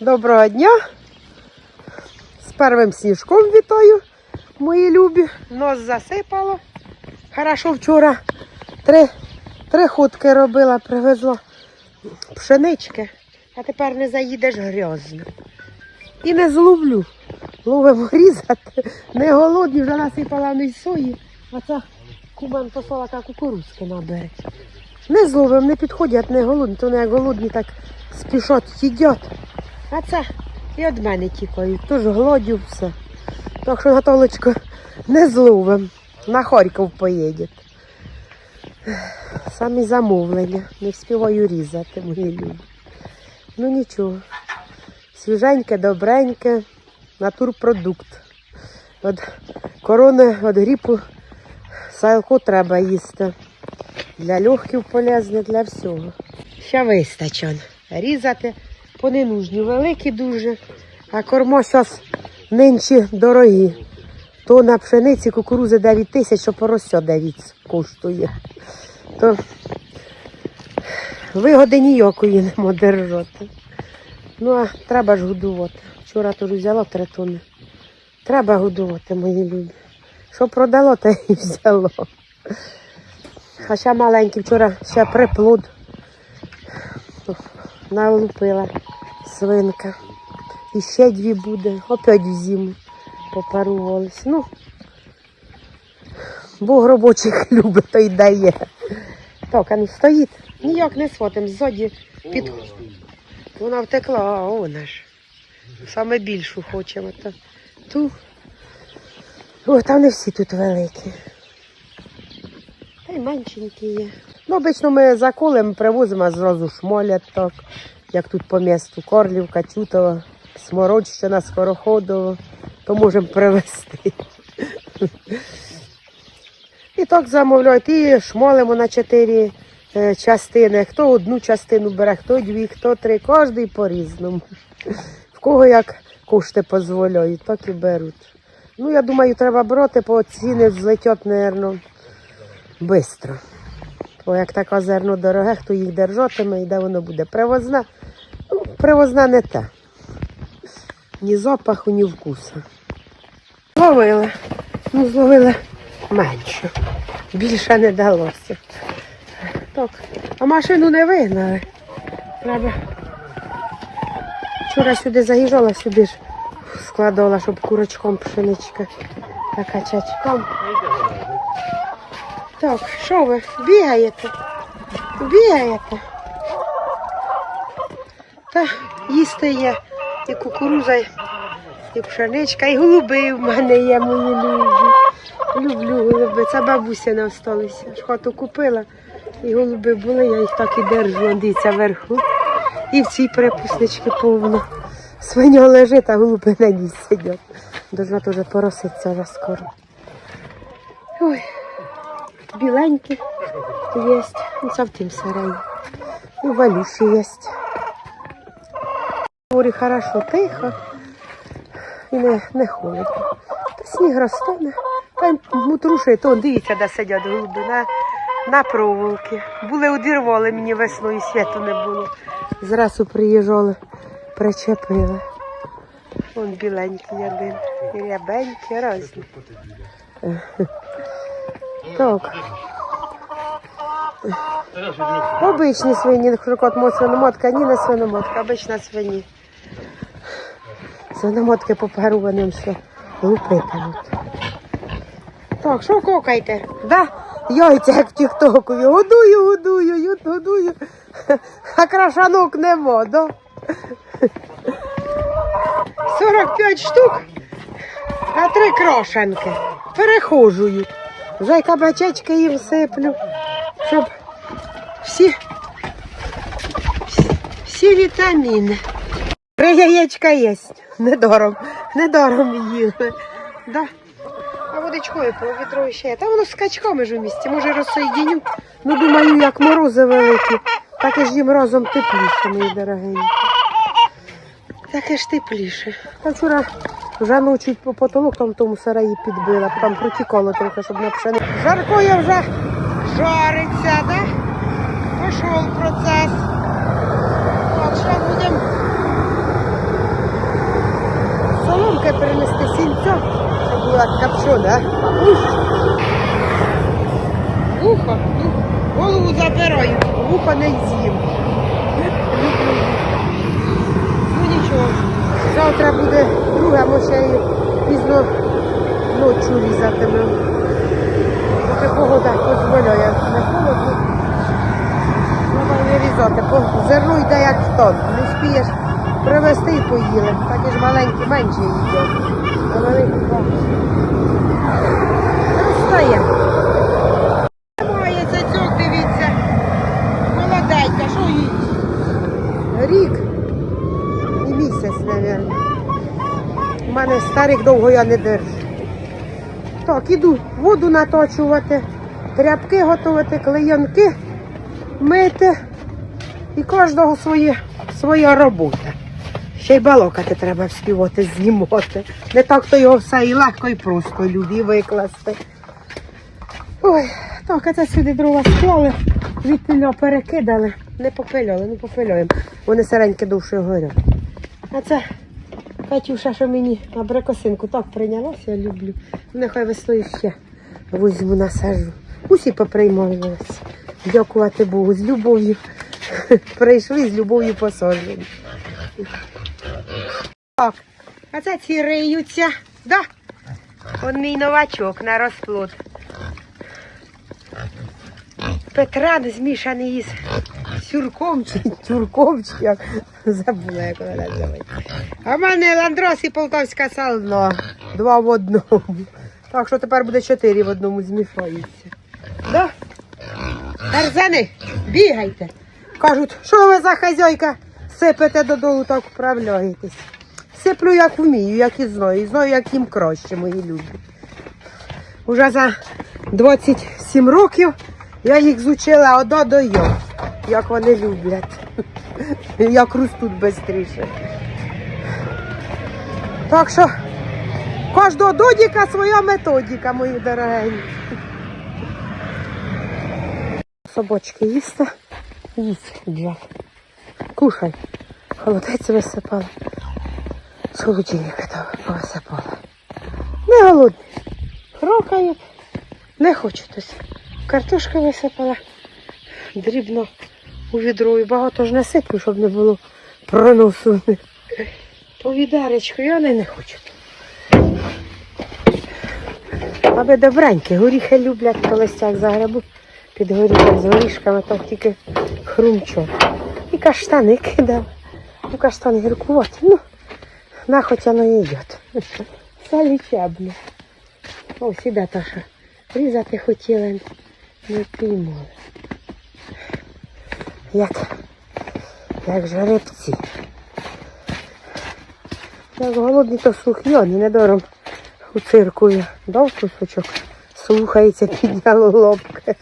Доброго дня. З первим сніжком вітаю, мої любі. Нос засипало. Хорошо вчора три, три ходки робила, привезла пшенички, а тепер не заїдеш грязно. І не зловлю. Ловимо різати. Не голодні, вже насипала не сої, а це кубан послала та кукурузки набере. Не зловим, не підходять, не голодні, то не як голодні, так спішать, їдять. А це і від мене тікають, тож голодю все. Так що Наталочко не зловим. На Харків поїде. Самі замовлення. Не встигаю різати, мої любі. Ну нічого. Свіженьке, добреньке, натурпродукт. От корони, від гріпу сайлку треба їсти. Для легків полезне, для всього. Ще вистачить. Різати по ненужні, великі дуже, а кормо зараз нинче дорогі. То на пшениці кукурузи 9 тисяч, що порося 9 коштує. То вигоди ніякої не держати. Ну, а треба ж годувати. Вчора теж взяла три тони. Треба годувати, мої любі. Що продало, те і взяло. А ще маленький вчора ще приплод налупила свинка. І ще дві буде. Опять в зиму попарувались. Ну, Бог робочих любить, то й дає. Так, ну стоїть. Ніяк не сфотим. Ззаді під... Вона втекла, а вона ж. Саме більшу хочемо. То... Ту. О, там не всі тут великі. Та й меншенькі є. Ну, обично ми заколем привозимо, а зразу шмолять як тут по місту. Корлівка, Тютова, Смородщина, Скороходово, то можемо привезти. І так замовляють, і шмолимо на чотири е, частини. Хто одну частину бере, хто дві, хто три, кожний по-різному. В кого як кошти дозволяють, так і беруть. Ну, я думаю, треба брати, бо ціни злетять, мабуть, швидко. Бо як таке зерно дороге, хто їх держатиме і де воно буде. Привозна, ну, привозна не та. Ні запаху, ні вкусу. Зловили. Ну, зловили менше. Більше не далося. Так, а машину не вигнали. Треба. Вчора сюди заїжджала, сюди ж складала, щоб курочком пшеничка та качачком. Так, що ви? Бігаєте? Бігаєте? Та їсти є і кукуруза, і пшеничка, і голуби в мене є, мої любі. Люблю голуби. Це бабуся не осталися. Хату купила, і голуби були, я їх так і держу, дивіться вверху. І в цій перепусничці повно. Свиня лежить, а голуби на ній сидять. Должна теж пороситься вже скоро. Ой, біленькі є. Ну, це в тім сараї. І валюші є. Говорю, хорошо, тихо. І не, не холодно. Та сніг розтане. Та мутрушує, то дивіться, де сидять голуби на, на проволоки. Були одірвали мені весною, світу не було. Зразу приїжджали, причепили. Вон біленький один, і рябенький, різні. Так. Обичні свині, крокот свиномотка, ні не свиномотка, обична свині. Свиномотки поперуваним все лупитимуть. Так, що кокайте? Да? Яйця, як в тіктокові. Годую, годую, годую. А крашанок нема, да? 45 штук, а три крошенки. Перехожують. Вже кабачечки їм сиплю, щоб всі, всі вітаміни. Три яєчка є. Недором, недором їли. Да. А водичкою повітрою ще є. Та воно з качками ж у місті. Може розсоєдіню. Ну, думаю, як морози великі. Так і ж їм разом тепліше, мої дорогенькі. Таке ж тепліше. Та вчора вже ну, ночі по потолок там тому сараї підбила, там протікало трохи, щоб на пшеницю. Жарко я вже жариться, да? Пішов процес. Так, будемо соломки перенести сінцю, Це була капчона. Вухо, ну, голову забираю, вухо не з'їм. Ну нічого, завтра буде друга мошею, пізно ночі різатиме. Поки погода дозволяє. Не холодно. Треба не різати, зерно йде як в тон. Не спієш привезти і поїли. Такі ж маленькі менші їдять. А великі багато. Розстає. Немає цицьок, дивіться. Молоденька, що їй? Рік і місяць, мабуть. У мене старих довго я не держу. Так, іду воду наточувати, тряпки готувати, клеєнки мити. І кожного своє, своя робота. Ще й балокати треба співати, знімати. Не так то його все і легко, і просто любі викласти. Ой, так, а це сюди дрова склали, звідти перекидали. Не попиляли, не попиляємо. Вони сиреньки довше горять. А це Катюша, що мені абрикосинку так прийнялася, я люблю. Нехай весною ще візьму насажу. Усі поприймалися. Дякувати Богу, з любов'ю. Прийшли з любов'ю посаджені. Так, а це ці риються. Да? Он мій новачок на розплод. Петран змішаний із сюрком чи як забула, як вона називається. А в мене ландрос і полтавська сално. Два в одному. Так що тепер буде чотири в одному змішаються. Да? Тарзани, бігайте. Кажуть, що ви за хазяйка сипете додолу, так вправляєтесь. Сиплю як вмію, як і знаю. І знаю, як їм краще, мої любі. Уже за 27 років я їх зучила ода до йо, як вони люблять. Як ростуть швидше. Так що кожного додіка своя методика, мої дорогенькі. Собачки їсти. Їсть, Джек. Кушай. Холодець висипала. З холодильника того повисипала. Не голодний. Хрокають. Не хочуть. Картошка висипала. Дрібно у відро і багато ж насиплю, щоб не було проносу. По відеречку, і вони не хочуть. Аби добренькі, горіхи люблять, коли стяг загребу під горіхом з горішками, то тільки хрумчок. І каштани кидав. Ну, каштани гіркувати. Ну, на хоч воно і йде. Все лічебне. Ось іде та. Різати хотіли, не піймали. Як, як жеребці. Як голодні, то слухняні, недаром у цирку я дав кусочок. Слухається, підняло лобки.